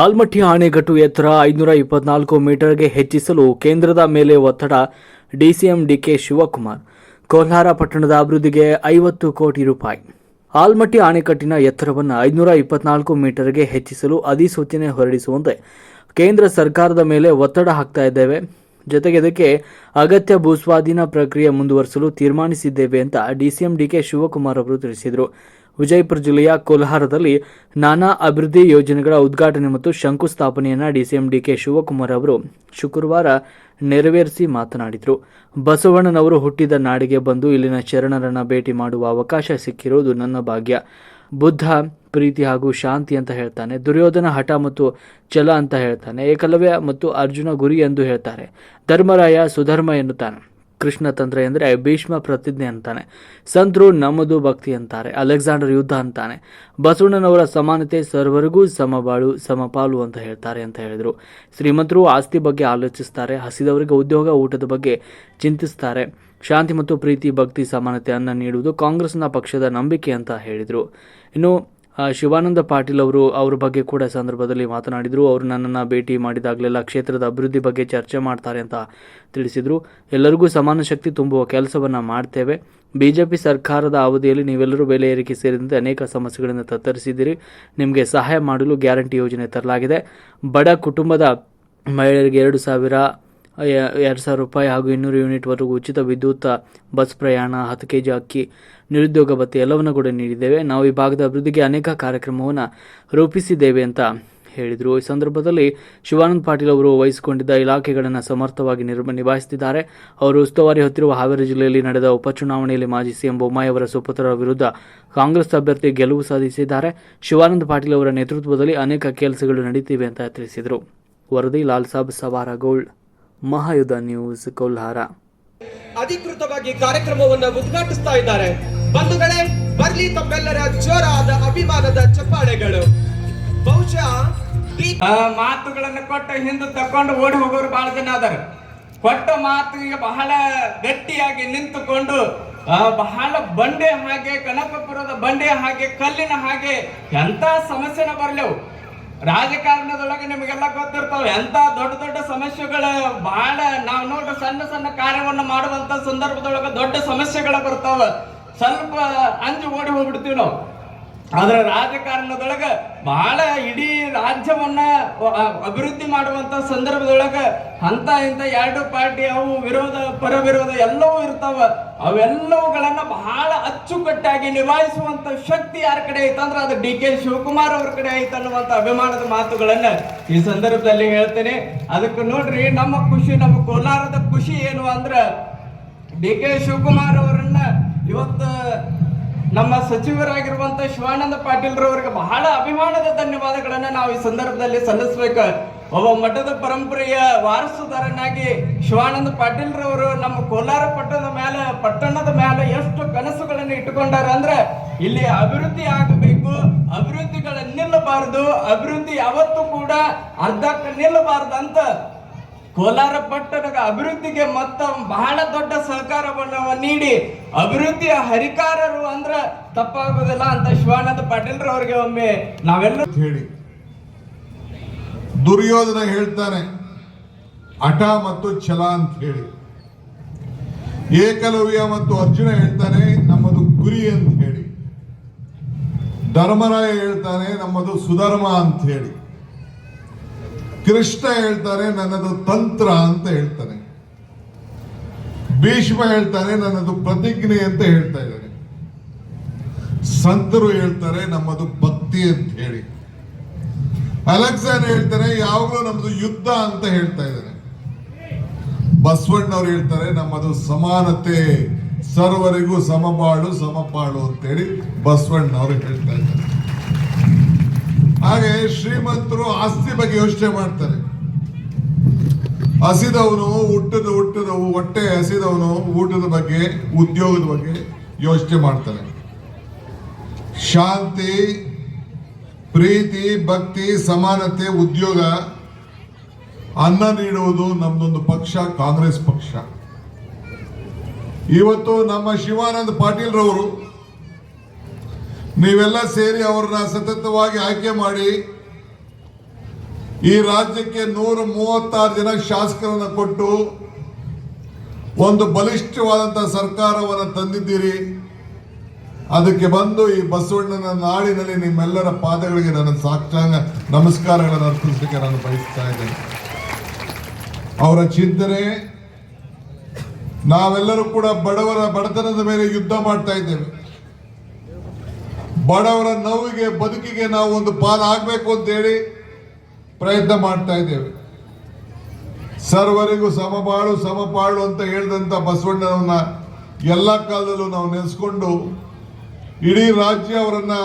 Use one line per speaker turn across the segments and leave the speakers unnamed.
ಆಲ್ಮಟ್ಟಿ ಆಣೆಕಟ್ಟು ಎತ್ತರ ಐನೂರ ಇಪ್ಪತ್ನಾಲ್ಕು ಮೀಟರ್ಗೆ ಹೆಚ್ಚಿಸಲು ಕೇಂದ್ರದ ಮೇಲೆ ಒತ್ತಡ. ಡಿಸಿಎಂ ಡಿಕೆ ಶಿವಕುಮಾರ್, ಕೋಲಾರ ಪಟ್ಟಣದ ಅಭಿವೃದ್ಧಿಗೆ ಐವತ್ತು ಕೋಟಿ ರೂಪಾಯಿ. ಆಲ್ಮಟ್ಟಿ ಆಣೆಕಟ್ಟಿನ ಎತ್ತರವನ್ನು ಐದುನೂರ ಇಪ್ಪತ್ನಾಲ್ಕು ಮೀಟರ್ಗೆ ಹೆಚ್ಚಿಸಲು ಅಧಿಸೂಚನೆ ಹೊರಡಿಸುವಂತೆ ಕೇಂದ್ರ ಸರ್ಕಾರದ ಮೇಲೆ ಒತ್ತಡ ಹಾಕ್ತಾ ಇದ್ದೇವೆ. ಜೊತೆಗೆ ಇದಕ್ಕೆ ಅಗತ್ಯ ಭೂಸ್ವಾಧೀನ ಪ್ರಕ್ರಿಯೆ ಮುಂದುವರಿಸಲು ತೀರ್ಮಾನಿಸಿದ್ದೇವೆ ಅಂತ ಡಿಸಿಎಂ ಡಿಕೆ ಶಿವಕುಮಾರ್ ಅವರು ತಿಳಿಸಿದರು. ವಿಜಯಪುರ ಜಿಲ್ಲೆಯ ಕೋಲಾರದಲ್ಲಿ ನಾನಾ ಅಭಿವೃದ್ಧಿ ಯೋಜನೆಗಳ ಉದ್ಘಾಟನೆ ಮತ್ತು ಶಂಕುಸ್ಥಾಪನೆಯನ್ನು ಡಿಸಿಎಂ ಡಿಕೆ ಶಿವಕುಮಾರ್ ಅವರು ಶುಕ್ರವಾರ ನೆರವೇರಿಸಿ ಮಾತನಾಡಿದರು. ಬಸವಣ್ಣನವರು ಹುಟ್ಟಿದ ನಾಡಿಗೆ ಬಂದು ಇಲ್ಲಿನ ಶರಣರನ್ನು ಭೇಟಿ ಮಾಡುವ ಅವಕಾಶ ಸಿಕ್ಕಿರುವುದು ನನ್ನ ಭಾಗ್ಯ. ಬುದ್ಧ, ಪ್ರೀತಿ ಹಾಗೂ ಶಾಂತಿ ಅಂತ ಹೇಳ್ತಾನೆ. ದುರ್ಯೋಧನ ಹಠ ಮತ್ತು ಛಲ ಅಂತ ಹೇಳ್ತಾನೆ. ಏಕಲವ್ಯ ಮತ್ತು ಅರ್ಜುನ ಗುರಿ ಎಂದು ಹೇಳ್ತಾರೆ. ಧರ್ಮರಾಯ ಸುಧರ್ಮ ಎನ್ನುತ್ತಾನೆ. ಕೃಷ್ಣ ತಂತ್ರ ಎಂದರೆ ಭೀಷ್ಮ ಪ್ರತಿಜ್ಞೆ ಅಂತಾನೆ. ಸಂತರು ನಮ್ಮದು ಭಕ್ತಿ ಅಂತಾರೆ. ಅಲೆಕ್ಸಾಂಡರ್ ಯುದ್ಧ ಅಂತಾನೆ. ಬಸವಣ್ಣನವರ ಸಮಾನತೆ ಸರ್ವರಿಗೂ ಸಮಬಾಳು, ಸಮಪಾಲು ಅಂತ ಹೇಳ್ತಾರೆ ಅಂತ ಹೇಳಿದರು. ಶ್ರೀಮಂತರು ಆಸ್ತಿ ಬಗ್ಗೆ ಆಲೋಚಿಸ್ತಾರೆ. ಹಸಿದವರಿಗೆ ಉದ್ಯೋಗ, ಊಟದ ಬಗ್ಗೆ ಚಿಂತಿಸ್ತಾರೆ. ಶಾಂತಿ ಮತ್ತು ಪ್ರೀತಿ, ಭಕ್ತಿ ಸಮಾನತೆಯನ್ನು ನೀಡುವುದು ಕಾಂಗ್ರೆಸ್ನ ಪಕ್ಷದ ನಂಬಿಕೆ ಅಂತ ಹೇಳಿದರು. ಇನ್ನು ಶಿವಾನಂದ ಪಾಟೀಲ್ ಅವರು ಅವ್ರ ಬಗ್ಗೆ ಕೂಡ ಸಂದರ್ಭದಲ್ಲಿ ಮಾತನಾಡಿದರು. ಅವರು ನನ್ನನ್ನು ಭೇಟಿ ಮಾಡಿದಾಗಲೆಲ್ಲ ಕ್ಷೇತ್ರದ ಅಭಿವೃದ್ಧಿ ಬಗ್ಗೆ ಚರ್ಚೆ ಮಾಡ್ತಾರೆ ಅಂತ ತಿಳಿಸಿದರು. ಎಲ್ಲರಿಗೂ ಸಮಾನ ಶಕ್ತಿ ತುಂಬುವ ಕೆಲಸವನ್ನು ಮಾಡ್ತೇವೆ. ಬಿಜೆಪಿ ಸರ್ಕಾರದ ಅವಧಿಯಲ್ಲಿ ನೀವೆಲ್ಲರೂ ಬೆಲೆ ಏರಿಕೆ ಸೇರಿದಂತೆ ಅನೇಕ ಸಮಸ್ಯೆಗಳನ್ನು ತತ್ತರಿಸಿದ್ದೀರಿ. ನಿಮಗೆ ಸಹಾಯ ಮಾಡಲು ಗ್ಯಾರಂಟಿ ಯೋಜನೆ ತರಲಾಗಿದೆ. ಬಡ ಕುಟುಂಬದ ಮಹಿಳೆಯರಿಗೆ ಎರಡು ಸಾವಿರ ಎರಡು ಸಾವಿರ ರೂಪಾಯಿ ಹಾಗೂ ಇನ್ನೂರು ಯೂನಿಟ್ವರೆಗೂ ಉಚಿತ ವಿದ್ಯುತ್, ಬಸ್ ಪ್ರಯಾಣ, ಹತ್ತು ಕೆ ಜಿ ಅಕ್ಕಿ, ನಿರುದ್ಯೋಗ ಭತ್ಯೆ ಎಲ್ಲವನ್ನು ಕೂಡ ನೀಡಿದ್ದೇವೆ. ನಾವು ಈ ಭಾಗದ ಅಭಿವೃದ್ಧಿಗೆ ಅನೇಕ ಕಾರ್ಯಕ್ರಮವನ್ನು ರೂಪಿಸಿದ್ದೇವೆ ಅಂತ ಹೇಳಿದರು. ಈ ಸಂದರ್ಭದಲ್ಲಿ ಶಿವಾನಂದ ಪಾಟೀಲ್ ಅವರು ವಹಿಸಿಕೊಂಡಿದ್ದ ಇಲಾಖೆಗಳನ್ನು ಸಮರ್ಥವಾಗಿ ನಿರ್ಮ, ನಿಭಾಯಿಸುತ್ತಿದ್ದಾರೆ. ಅವರು ಉಸ್ತುವಾರಿ ಹೊತ್ತಿರುವ ಹಾವೇರಿ ಜಿಲ್ಲೆಯಲ್ಲಿ ನಡೆದ ಉಪಚುನಾವಣೆಯಲ್ಲಿ ಮಾಜಿ ಸಿಎಂ ಬೊಮ್ಮಾಯಿ ಅವರ ಸುಪುತ್ರರ ವಿರುದ್ಧ ಕಾಂಗ್ರೆಸ್ ಅಭ್ಯರ್ಥಿ ಗೆಲುವು ಸಾಧಿಸಿದ್ದಾರೆ. ಶಿವಾನಂದ ಪಾಟೀಲ್ ಅವರ ನೇತೃತ್ವದಲ್ಲಿ ಅನೇಕ ಕೆಲಸಗಳು ನಡೆಯುತ್ತಿವೆ ಅಂತ ತಿಳಿಸಿದರು. ವರದಿ ಲಾಲ್ ಸಾಬ್ ಸವಾರ ಗೋಲ್ಡ್ ಮಹಾಯುಧ ನ್ಯೂಸ್ ಕೋಲ್ಹಾರ
ಅಧಿಕೃತವಾಗಿ ಕಾರ್ಯಕ್ರಮವನ್ನು ಉದ್ಘಾಟಿಸ್ತಾ ಇದ್ದಾರೆ. ಬಂಧುಗಳೇ ಬರ್ಲಿ ತಮ್ಮೆಲ್ಲರ ಜೋರಾದ ಅಭಿಮಾನದ ಚಪ್ಪಾಳೆಗಳು. ಬಹುಶಃ
ಮಾತುಗಳನ್ನು ಕೊಟ್ಟು ಹಿಂದೆ ತಕೊಂಡು ಓಡಿ ಹೋಗೋರು ಬಹಳ ಜನ ಅದಾರ. ಕೊಟ್ಟ ಮಾತಿಗೆ ಬಹಳ ಗಟ್ಟಿಯಾಗಿ ನಿಂತುಕೊಂಡು ಬಹಳ ಬಂಡೆ ಹಾಗೆ ಕನಕಪುರದ ಬಂಡೆ ಹಾಗೆ ಕಲ್ಲಿನ ಹಾಗೆ ಎಂತ ಸಮಸ್ಯೆನ ಬರ್ಲೆವು. ರಾಜಕಾರಣದೊಳಗೆ ನಿಮಗೆಲ್ಲ ಗೊತ್ತಿರ್ತಾವ. ಎಂತ ದೊಡ್ಡ ದೊಡ್ಡ ಸಮಸ್ಯೆಗಳ ಬಹಳ ನಾವು ನೋಡ್ರಿ ಸಣ್ಣ ಸಣ್ಣ ಕಾರ್ಯವನ್ನು ಮಾಡುವಂತ ಸಂದರ್ಭದೊಳಗೆ ದೊಡ್ಡ ಸಮಸ್ಯೆಗಳ ಬರ್ತಾವ. ಸ್ವಲ್ಪ ಅಂಜು ಓಡಿ ಹೋಗ್ಬಿಡ್ತೀವಿ ನಾವು. ಆದ್ರೆ ರಾಜಕಾರಣದೊಳಗ ಬಹಳ ಇಡೀ ರಾಜ್ಯವನ್ನ ಅಭಿವೃದ್ಧಿ ಮಾಡುವಂತ ಸಂದರ್ಭದೊಳಗ ಅಂತ ಇಂತ ಎರಡು ಪಾರ್ಟಿ ಅವು ವಿರೋಧ, ಪರ ವಿರೋಧ ಎಲ್ಲವೂ ಇರ್ತಾವ. ಅವೆಲ್ಲವುಗಳನ್ನ ಬಹಳ ಅಚ್ಚುಕಟ್ಟಾಗಿ ನಿಭಾಯಿಸುವಂತ ಶಕ್ತಿ ಯಾರ ಕಡೆ ಐತಂದ್ರ ಅದು ಡಿ ಕೆ ಶಿವಕುಮಾರ್ ಅವ್ರ ಕಡೆ ಐತ ಅನ್ನುವಂತ ಅಭಿಮಾನದ ಮಾತುಗಳನ್ನ ಈ ಸಂದರ್ಭದಲ್ಲಿ ಹೇಳ್ತೇನೆ. ಅದಕ್ಕೆ ನೋಡ್ರಿ, ನಮ್ಮ ಖುಷಿ, ನಮ್ಮ ಕೋಲಾರದ ಖುಷಿ ಏನು ಅಂದ್ರ ಡಿ ಕೆ ಶಿವಕುಮಾರ್ ಅವರನ್ನ ಇವತ್ತು ನಮ್ಮ ಸಚಿವರಾಗಿರುವಂತ ಶಿವಾನಂದ ಪಾಟೀಲ್ ರವರಿಗೆ ಬಹಳ ಅಭಿಮಾನದ ಧನ್ಯವಾದಗಳನ್ನ ನಾವು ಈ ಸಂದರ್ಭದಲ್ಲಿ ಸಲ್ಲಿಸ್ಬೇಕು. ಒಬ್ಬ ಮಠದ ಪರಂಪರೆಯ ವಾರಸುದಾರನಾಗಿ ಶಿವಾನಂದ ಪಾಟೀಲ್ ರವರು ನಮ್ಮ ಕೋಲಾರ ಪಟ್ಟಣದ ಮೇಲೆ ಪಟ್ಟಣದ ಮೇಲೆ ಎಷ್ಟು ಕನಸುಗಳನ್ನು ಇಟ್ಟುಕೊಂಡಾರ ಅಂದ್ರೆ ಇಲ್ಲಿ ಅಭಿವೃದ್ಧಿ ಆಗಬೇಕು ಅಭಿವೃದ್ಧಿಗಳ ನಿಲ್ಲಬಾರದು, ಅಭಿವೃದ್ಧಿ ಯಾವತ್ತೂ ಕೂಡ ಅರ್ಧಕ್ಕೆ ನಿಲ್ಲಬಾರದು ಅಂತ ಕೋಲಾರ ಪಟ್ಟಣದ ಅಭಿವೃದ್ಧಿಗೆ ಮತ್ತ ಬಹಳ ದೊಡ್ಡ ಸಹಕಾರವನ್ನು ನೀಡಿ ಅಭಿವೃದ್ಧಿಯ ಹರಿಕಾರರು ಅಂದ್ರೆ ತಪ್ಪಾಗೋದಿಲ್ಲ ಅಂತ ಶಿವಾನಂದ ಪಾಟೀಲ್ ಅವರಿಗೆ ಒಮ್ಮೆ ನಾವೆಲ್ಲ
ಹೇಳಿ ದುರ್ಯೋಧನ ಹೇಳ್ತಾನೆ ಹಠ ಮತ್ತು ಛಲ ಅಂತ ಹೇಳಿ. ಏಕಲವ್ಯ ಮತ್ತು ಅರ್ಜುನ ಹೇಳ್ತಾನೆ, ನಮ್ಮದು ಗುರಿ ಅಂತ ಹೇಳಿ. ಧರ್ಮರಾಯ ಹೇಳ್ತಾನೆ, ನಮ್ಮದು ಸುಧರ್ಮ ಅಂತ ಹೇಳಿ. ಕೃಷ್ಣ ಹೇಳ್ತಾರೆ, ನನ್ನದು ತಂತ್ರ ಅಂತ ಹೇಳ್ತಾನೆ ಭೀಷ್ಮ ಹೇಳ್ತಾನೆ ನನ್ನದು ಪ್ರತಿಜ್ಞೆ ಅಂತ ಹೇಳ್ತಾ ಇದ್ದಾರೆ. ಸಂತರು ಹೇಳ್ತಾರೆ, ನಮ್ಮದು ಭಕ್ತಿ ಅಂತ ಹೇಳಿ. ಅಲೆಕ್ಸಾಂಡರ್ ಹೇಳ್ತಾರೆ, ಯಾವಾಗಲೂ ನಮ್ಮದು ಯುದ್ಧ ಅಂತ ಹೇಳ್ತಾ ಇದ್ದಾರೆ. ಬಸವಣ್ಣವ್ರು ಹೇಳ್ತಾರೆ, ನಮ್ಮದು ಸಮಾನತೆ, ಸರ್ವರಿಗೂ ಸಮಬಾಳು, ಸಮಪಾಳು ಅಂತೇಳಿ ಬಸವಣ್ಣವ್ರು ಹೇಳ್ತಾ ಇದ್ದಾರೆ. ಹಾಗೆ ಶ್ರೀಮಂತರು ಆಸ್ತಿ ಬಗ್ಗೆ ಯೋಚನೆ ಮಾಡ್ತಾರೆ. ಹಸಿದವನು ಹುಟ್ಟದ ಹುಟ್ಟದ ಹೊಟ್ಟೆ ಹಸಿದವನು ಊಟದ ಬಗ್ಗೆ, ಉದ್ಯೋಗದ ಬಗ್ಗೆ ಯೋಚನೆ ಮಾಡ್ತಾರೆ. ಶಾಂತಿ, ಪ್ರೀತಿ, ಭಕ್ತಿ, ಸಮಾನತೆ, ಉದ್ಯೋಗ, ಅನ್ನ ನೀಡುವುದು ನಮ್ದೊಂದು ಪಕ್ಷ, ಕಾಂಗ್ರೆಸ್ ಪಕ್ಷ. ಇವತ್ತು ನಮ್ಮ ಶಿವಾನಂದ ಪಾಟೀಲ್ ರವರು ನೀವೆಲ್ಲ ಸೇರಿ ಅವ್ರನ್ನ ಸತತವಾಗಿ ಆಯ್ಕೆ ಮಾಡಿ ಈ ರಾಜ್ಯಕ್ಕೆ ನೂರ ಮೂವತ್ತಾರು ಜನ ಶಾಸಕರನ್ನು ಕೊಟ್ಟು ಒಂದು ಬಲಿಷ್ಠವಾದಂತಹ ಸರ್ಕಾರವನ್ನು ತಂದಿದ್ದೀರಿ. ಅದಕ್ಕೆ ಬಂದು ಈ ಬಸವಣ್ಣನ ನಾಡಿನಲ್ಲಿ ನಿಮ್ಮೆಲ್ಲರ ಪಾದಗಳಿಗೆ ನನ್ನ ಸಾಕ್ಷಾಂಗ ನಮಸ್ಕಾರಗಳನ್ನು ಅರ್ಪಿಸಲಿಕ್ಕೆ ನಾನು ಬಯಸ್ತಾ ಇದ್ದೇನೆ. ಅವರ ಚಿಂತನೆ, ನಾವೆಲ್ಲರೂ ಕೂಡ ಬಡವರ ಬಡತನದ ಮೇಲೆ ಯುದ್ಧ ಮಾಡ್ತಾ ಇದ್ದೇವೆ. ಬಡವರ ನೋವಿಗೆ, ಬದುಕಿಗೆ ನಾವು ಒಂದು ಪಾಲು ಆಗಬೇಕು ಅಂತೇಳಿ ಪ್ರಯತ್ನ ಮಾಡ್ತಾ ಇದ್ದೇವೆ. ಸರ್ವರಿಗೂ ಸಮಬಾಳು ಸಮಪಾಳು ಅಂತ ಹೇಳಿದಂತ ಬಸವಣ್ಣನವನ್ನ ಎಲ್ಲ ಕಾಲದಲ್ಲೂ ನಾವು ನೆನೆಸ್ಕೊಂಡು ಇಡೀ ರಾಜ್ಯ ಅವರನ್ನ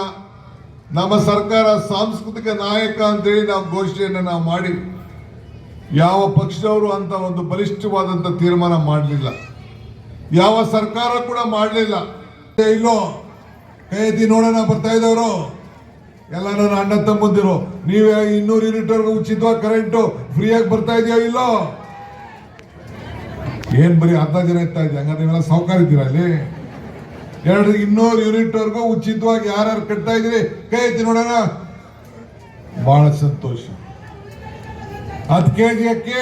ನಮ್ಮ ಸರ್ಕಾರ ಸಾಂಸ್ಕೃತಿಕ ನಾಯಕ ಅಂತೇಳಿ ನಾವು ಘೋಷಣೆಯನ್ನು ನಾವು ಮಾಡಿ, ಯಾವ ಪಕ್ಷದವರು ಅಂತ ಒಂದು ಬಲಿಷ್ಠವಾದಂಥ ತೀರ್ಮಾನ ಮಾಡಲಿಲ್ಲ. ಯಾವ ಸರ್ಕಾರ ಕೂಡ ಮಾಡಲಿಲ್ಲ. ಇಲ್ಲೋ ಕೈ ಎತ್ತಿ ನೋಡೋಣ, ಬರ್ತಾ ಇದ್ದವರು. ಎಲ್ಲ ನನ್ನ ಅಣ್ಣ ತಮ್ಮಂದಿರು. ನೀವೇ ಇನ್ನೂರು ಯೂನಿಟ್ ವರ್ಗು ಉಚಿತವಾಗಿ ಕರೆಂಟು ಫ್ರೀಯಾಗಿ ಬರ್ತಾ ಇದೆಯೋ ಇಲ್ಲೋ? ಏನ್ ಬರೀ ಅರ್ಧ ಜನ ಇರ್ತಾ ಇದೆ ಹಂಗಾದ್ರೆ ನೀವೆಲ್ಲ ಸಾವುಕಾರ ಇದ್ದೀರಾ ಅಲ್ಲಿ? ಎರಡು, ಇನ್ನೂರು ಯೂನಿಟ್ ವರ್ಗು ಉಚಿತವಾಗಿ ಯಾರ್ಯಾರು ಕಟ್ತಾ ಇದ್ದೀರಿ? ಕೈ ಎತ್ತಿ ನೋಡೋಣ. ಬಹಳ ಸಂತೋಷ. ಹತ್ತು ಕೆ ಜಿ ಅಕ್ಕಿ.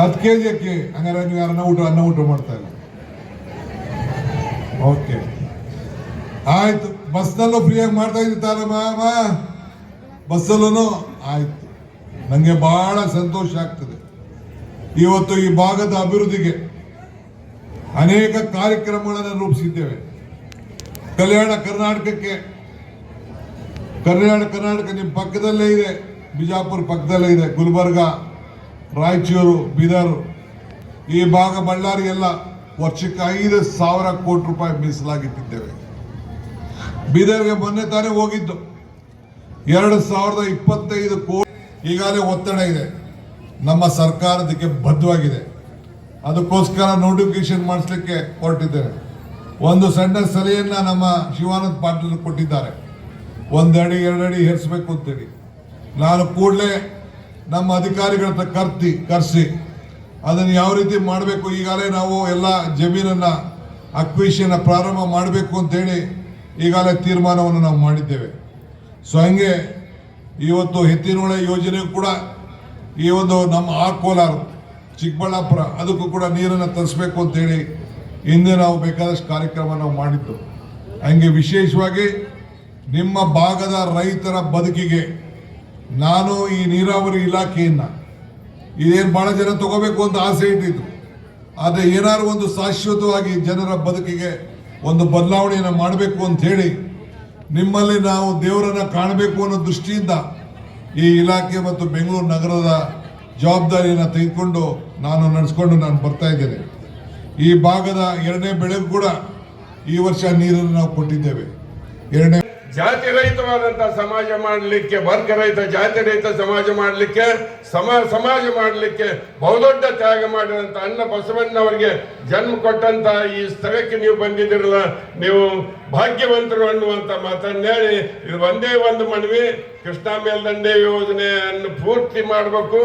ಹತ್ತು ಕೆ ಜಿ ಅಕ್ಕಿ. ಹಂಗಾರೆ ನೀವು ಯಾರನ್ನ ಊಟ, ಅನ್ನ ಊಟ ಮಾಡ್ತಾ ಇಲ್ಲ. ಓಕೆ. ಆಯ್ತು, ಬಸ್ನಲ್ಲೂ ಫ್ರೀಯಾಗಿ ಮಾಡ್ತಾ ಇದ್ದಾರ ಮಾಮ ಬಸ್ಸಲ್ಲೂ ಆಯ್ತು. ನನಗೆ ಬಹಳ ಸಂತೋಷ ಆಗ್ತದೆ. ಇವತ್ತು ಈ ಭಾಗದ ಅಭಿವೃದ್ಧಿಗೆ ಅನೇಕ ಕಾರ್ಯಕ್ರಮಗಳನ್ನು ರೂಪಿಸಿದ್ದೇವೆ. ಕಲ್ಯಾಣ ಕರ್ನಾಟಕಕ್ಕೆ ಕಲ್ಯಾಣ ಕರ್ನಾಟಕ ನಿಮ್ಮ ಪಕ್ಕದಲ್ಲೇ ಇದೆ, ಬಿಜಾಪುರ ಪಕ್ಕದಲ್ಲೇ ಇದೆ, ಗುಲ್ಬರ್ಗ, ರಾಯಚೂರು, ಬೀದರ್. ಈ ಭಾಗ ಬಳ್ಳಾರಿ ಎಲ್ಲ ವರ್ಷಕ್ಕೆ ಐದು ಸಾವಿರ ಕೋಟಿ ರೂಪಾಯಿ ಮೀಸಲಾಗಿಟ್ಟಿದ್ದೇವೆ. ಬೀದರ್ಗೆ ಮೊನ್ನೆ ತಾನೇ ಹೋಗಿದ್ದು. ಎರಡು ಸಾವಿರದ ಇಪ್ಪತ್ತೈದು ಕೋಟಿ ಈಗಾಗಲೇ ಒತ್ತಡ ಇದೆ. ನಮ್ಮ ಸರ್ಕಾರದಕ್ಕೆ ಬದ್ಧವಾಗಿದೆ. ಅದಕ್ಕೋಸ್ಕರ ನೋಟಿಫಿಕೇಶನ್ ಮಾಡಿಸ್ಲಿಕ್ಕೆ ಹೊರಟಿದ್ದೇನೆ. ಒಂದು ಸಣ್ಣ ಸಲಹೆಯನ್ನ ನಮ್ಮ ಶಿವಾನಂದ ಪಾಟೀಲ್ ಕೊಟ್ಟಿದ್ದಾರೆ. ಒಂದು ಅಡಿ ಎರಡು ಅಡಿ ಹೇರಿಸ್ಬೇಕು ಅಂತೇಳಿ. ನಾನು ಕೂಡಲೇ ನಮ್ಮ ಅಧಿಕಾರಿಗಳ ಹತ್ರ ಕರ್ತಿ ಕರೆಸಿ, ಅದನ್ನು ಯಾವ ರೀತಿ ಮಾಡಬೇಕು? ಈಗಾಗಲೇ ನಾವು ಎಲ್ಲ ಜಮೀನನ್ನು ಅಕ್ವಿಷನ್ನ ಪ್ರಾರಂಭ ಮಾಡಬೇಕು ಅಂತೇಳಿ ಈಗಾಗಲೇ ತೀರ್ಮಾನವನ್ನು ನಾವು ಮಾಡಿದ್ದೇವೆ. ಸೊ ಹಂಗೆ ಇವತ್ತು ಎತ್ತಿನೊಳೆ ಯೋಜನೆ ಕೂಡ ಈ ಒಂದು ನಮ್ಮ ಆ ಕೋಲಾರ, ಚಿಕ್ಕಬಳ್ಳಾಪುರ, ಅದಕ್ಕೂ ಕೂಡ ನೀರನ್ನು ತರಿಸ್ಬೇಕು ಅಂತೇಳಿ ಹಿಂದೆ ನಾವು ಬೇಕಾದಷ್ಟು ಕಾರ್ಯಕ್ರಮ ನಾವು ಮಾಡಿದ್ದು. ಹಂಗೆ ವಿಶೇಷವಾಗಿ ನಿಮ್ಮ ಭಾಗದ ರೈತರ ಬದುಕಿಗೆ ನಾನು ಈ ನೀರಾವರಿ ಇಲಾಖೆಯನ್ನ ಇದೇನು ಭಾಳ ಜನ ತಗೋಬೇಕು ಅಂತ ಆಸೆ ಇಟ್ಟಿದ್ರು ಆದರೆ ಏನಾದ್ರು ಒಂದು ಶಾಶ್ವತವಾಗಿ ಜನರ ಬದುಕಿಗೆ ಒಂದು ಬದಲಾವಣೆಯನ್ನು ಮಾಡಬೇಕು ಅಂತ ಹೇಳಿ ನಿಮ್ಮಲ್ಲಿ ನಾವು ದೇವರನ್ನ ಕಾಣಬೇಕು ಅನ್ನೋ ದೃಷ್ಟಿಯಿಂದ ಈ ಇಲಾಖೆ ಮತ್ತು ಬೆಂಗಳೂರು ನಗರದ ಜವಾಬ್ದಾರಿಯನ್ನು ತೆಗೆದುಕೊಂಡು ನಾನು ನಡೆಸ್ಕೊಂಡು ನಾನು ಬರ್ತಾ ಇದ್ದೇನೆ. ಈ ಭಾಗದ ಎರಡನೇ ಬೆಳೆಗೂ ಕೂಡ ಈ ವರ್ಷ ನೀರನ್ನು ನಾವು ಕೊಟ್ಟಿದ್ದೇವೆ. ಎರಡನೇ
ಜಾತಿ ರಹಿತವಾದಂತ ಸಮಾಜ ಮಾಡಲಿಕ್ಕೆ, ವರ್ಗ ರಹಿತ, ಜಾತಿ ರಹಿತ ಸಮಾಜ ಮಾಡಲಿಕ್ಕೆ, ಸಮ, ಸಮಾಜ ಮಾಡಲಿಕ್ಕೆ, ಬಹುದೊಡ್ಡ ತ್ಯಾಗ ಮಾಡಿದಂತ ಅಣ್ಣ ಬಸವಣ್ಣವರಿಗೆ ಜನ್ಮ ಕೊಟ್ಟಂತ ಈ ಸ್ಥಳಕ್ಕೆ ನೀವು ಬಂದಿದ್ದೀರಲ್ಲ, ನೀವು ಭಾಗ್ಯವಂತರು ಅನ್ನುವಂತ ಮಾತನ್ನೇಳಿ ಇದು ಒಂದೇ ಒಂದು ಮನವಿ, ಕೃಷ್ಣ ಮೇಲ್ದಂಡೆ ಯೋಜನೆಯನ್ನು ಪೂರ್ತಿ ಮಾಡಬೇಕು.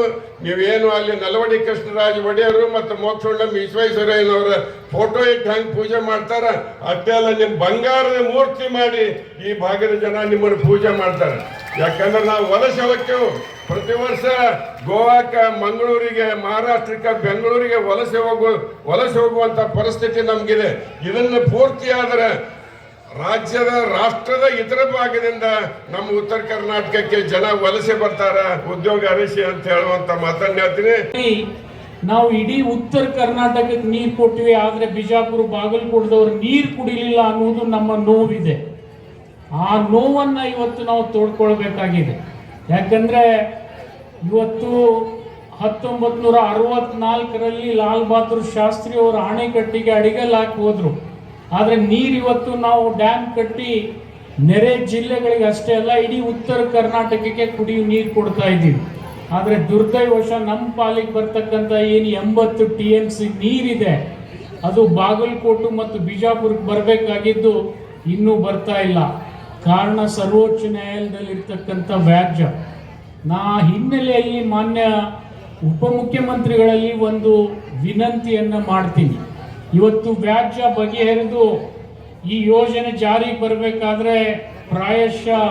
ನೀವೇನು ಅಲ್ಲಿ ನಲವಡಿ ಕೃಷ್ಣರಾಜ ಒಡೆಯರು ಮತ್ತು ಮೋಕ್ಷಣ್ಣ ವಿಶ್ವೇಶ್ವರಯ್ಯನವರ ಫೋಟೋ ಇಟ್ಟು ಹಂಗೆ ಪೂಜೆ ಮಾಡ್ತಾರ? ಅಷ್ಟೇ ಅಲ್ಲ ನಿಮ್ಮ ಬಂಗಾರದ ಮೂರ್ತಿ ಮಾಡಿ ಈ ಭಾಗದ ಜನ ನಿಮ್ಮನ್ನು ಪೂಜೆ ಮಾಡ್ತಾರೆ. ಯಾಕಂದ್ರೆ ನಾವು ವಲಸೆ ಹೋಗ್ತೇವೆ. ಪ್ರತಿ ವರ್ಷ ಗೋವಾಕ, ಮಂಗಳೂರಿಗೆ, ಮಹಾರಾಷ್ಟ್ರಕ್ಕೆ, ಬೆಂಗಳೂರಿಗೆ ವಲಸೆ ಹೋಗುವ ವಲಸೆ ಹೋಗುವಂತ ಪರಿಸ್ಥಿತಿ ನಮಗಿದೆ. ಇದನ್ನು ಪೂರ್ತಿ ಆದರೆ ರಾಜ್ಯದ, ರಾಷ್ಟ್ರದ ಇತರ ಭಾಗದಿಂದ ನಮ್ಮ ಉತ್ತರ ಕರ್ನಾಟಕಕ್ಕೆ ಜನ ವಲಸೆ ಬರ್ತಾರ, ಉದ್ಯೋಗ ಅರಸಿ ಅಂತ ಹೇಳುವಂತ ಮಾತನ್ನ ಹೇಳ್ತೀನಿ.
ನಾವು ಇಡೀ ಉತ್ತರ ಕರ್ನಾಟಕಕ್ಕೆ ನೀರು ಕೊಟ್ಟಿವಿ, ಆದರೆ ಬಿಜಾಪುರ, ಬಾಗಲಕೋಟದವ್ರು ನೀರು ಕುಡಿಲಿಲ್ಲ ಅನ್ನೋದು ನಮ್ಮ ನೋವಿದೆ. ಆ ನೋವನ್ನು ಇವತ್ತು ನಾವು ತೋಡ್ಕೊಳ್ಬೇಕಾಗಿದೆ. ಯಾಕಂದ್ರೆ ಇವತ್ತು ಹತ್ತೊಂಬತ್ತು ನೂರ ಅರವತ್ನಾಲ್ಕರಲ್ಲಿ ಲಾಲ್ ಬಹದ್ದೂರ್ ಶಾಸ್ತ್ರಿ ಅವರು ಅಣೆಕಟ್ಟಿಗೆ ಅಡಿಗಲ್ ಹಾಕಿ ಹೋದ್ರು. ಆದರೆ ನೀರಿವತ್ತು ನಾವು ಡ್ಯಾಮ್ ಕಟ್ಟಿ ನೆರೆ ಜಿಲ್ಲೆಗಳಿಗೆ ಅಷ್ಟೇ ಅಲ್ಲ, ಇಡೀ ಉತ್ತರ ಕರ್ನಾಟಕಕ್ಕೆ ಕುಡಿಯುವ ನೀರು ಕೊಡ್ತಾ ಇದ್ದೀವಿ. ಆದರೆ ದುರ್ದೈವಶ ನಮ್ಮ ಪಾಲಿಗೆ ಬರ್ತಕ್ಕಂಥ ಏನು ಎಂಬತ್ತು ಟಿ ಎಂ ಸಿ ನೀರಿದೆ, ಅದು ಬಾಗಲಕೋಟು ಮತ್ತು ಬಿಜಾಪುರಕ್ಕೆ ಬರಬೇಕಾಗಿದ್ದು ಇನ್ನೂ ಬರ್ತಾ ಇಲ್ಲ. ಕಾರಣ ಸರ್ವೋಚ್ಚ ನ್ಯಾಯಾಲಯದಲ್ಲಿ ಇರ್ತಕ್ಕಂಥ ವ್ಯಾಜ್ಯ. ನಾ ಹಿನ್ನೆಲೆಯಲ್ಲಿ ಮಾನ್ಯ ಉಪಮುಖ್ಯಮಂತ್ರಿಗಳಲ್ಲಿ ಒಂದು ವಿನಂತಿಯನ್ನು ಮಾಡ್ತೀನಿ. ಇವತ್ತು ವ್ಯಾಜ್ಯ ಬಗೆಹರಿದು ಈ ಯೋಜನೆ ಜಾರಿಗೆ ಬರಬೇಕಾದ್ರೆ ಪ್ರಾಯಶಃ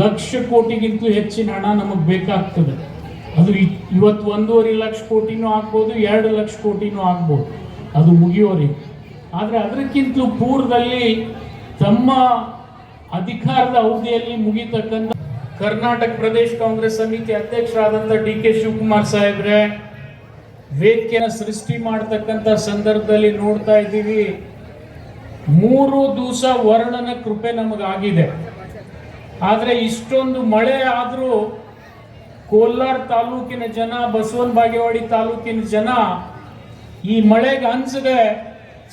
ಲಕ್ಷ ಕೋಟಿಗಿಂತೂ ಹೆಚ್ಚಿನ ಹಣ ನಮಗೆ ಬೇಕಾಗ್ತದೆ. ಅದು ಇವತ್ತು ಒಂದೂವರೆ ಲಕ್ಷ ಕೋಟಿನೂ ಆಗ್ಬೋದು, ಎರಡು ಲಕ್ಷ ಕೋಟಿನೂ ಆಗ್ಬೋದು. ಅದು ಮುಗಿಯೋರಿಗೆ ಆದರೆ ಅದಕ್ಕಿಂತಲೂ ಪೂರ್ವದಲ್ಲಿ ತಮ್ಮ ಅಧಿಕಾರದ ಅವಧಿಯಲ್ಲಿ ಮುಗಿತಕ್ಕಂಥ ಕರ್ನಾಟಕ ಪ್ರದೇಶ ಕಾಂಗ್ರೆಸ್ ಸಮಿತಿ ಅಧ್ಯಕ್ಷರಾದಂಥ ಡಿ ಕೆ ಶಿವಕುಮಾರ್ ಸಾಹೇಬ್ರೆ ವೇದಿಕೆನ ಸೃಷ್ಟಿ ಮಾಡ್ತಕ್ಕಂಥ ಸಂದರ್ಭದಲ್ಲಿ ನೋಡ್ತಾ ಇದ್ದೀವಿ. ಮೂರು ದಿವಸ ವರ್ಣನ ಕೃಪೆ ನಮಗಾಗಿದೆ. ಆದರೆ ಇಷ್ಟೊಂದು ಮಳೆ ಆದರೂ ಕೋಲಾರ ತಾಲೂಕಿನ ಜನ, ಬಸವನ ಬಾಗೇವಾಡಿ ತಾಲೂಕಿನ ಜನ ಈ ಮಳೆಗೆ ಅನ್ಸದೆ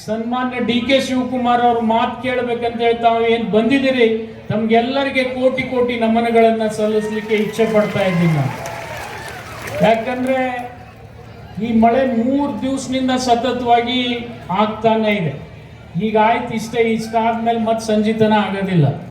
ಸನ್ಮಾನ್ಯ ಡಿ ಕೆ ಶಿವಕುಮಾರ್ ಅವ್ರ ಮಾತು ಕೇಳಬೇಕಂತ ಹೇಳ್ತಾ ಏನು ಬಂದಿದ್ದೀರಿ? ತಮ್ಗೆಲ್ಲರಿಗೆ ಕೋಟಿ ಕೋಟಿ ನಮನಗಳನ್ನು ಸಲ್ಲಿಸಲಿಕ್ಕೆ ಇಚ್ಛೆ ಪಡ್ತಾ ಇದ್ದೀನಿ ಯಾಕಂದ್ರೆ ಈ ಮಳೆ ಮೂರು ದಿವಸದಿಂದ ಸತತವಾಗಿ ಆಗ್ತಾನೆ ಇದೆ. ಈಗ ಆಯ್ತು ಇಷ್ಟೇ ಇಷ್ಟ ಆದ್ಮೇಲೆ ಮತ್ತೆ ಸಂಜಿತನ ಆಗೋದಿಲ್ಲ.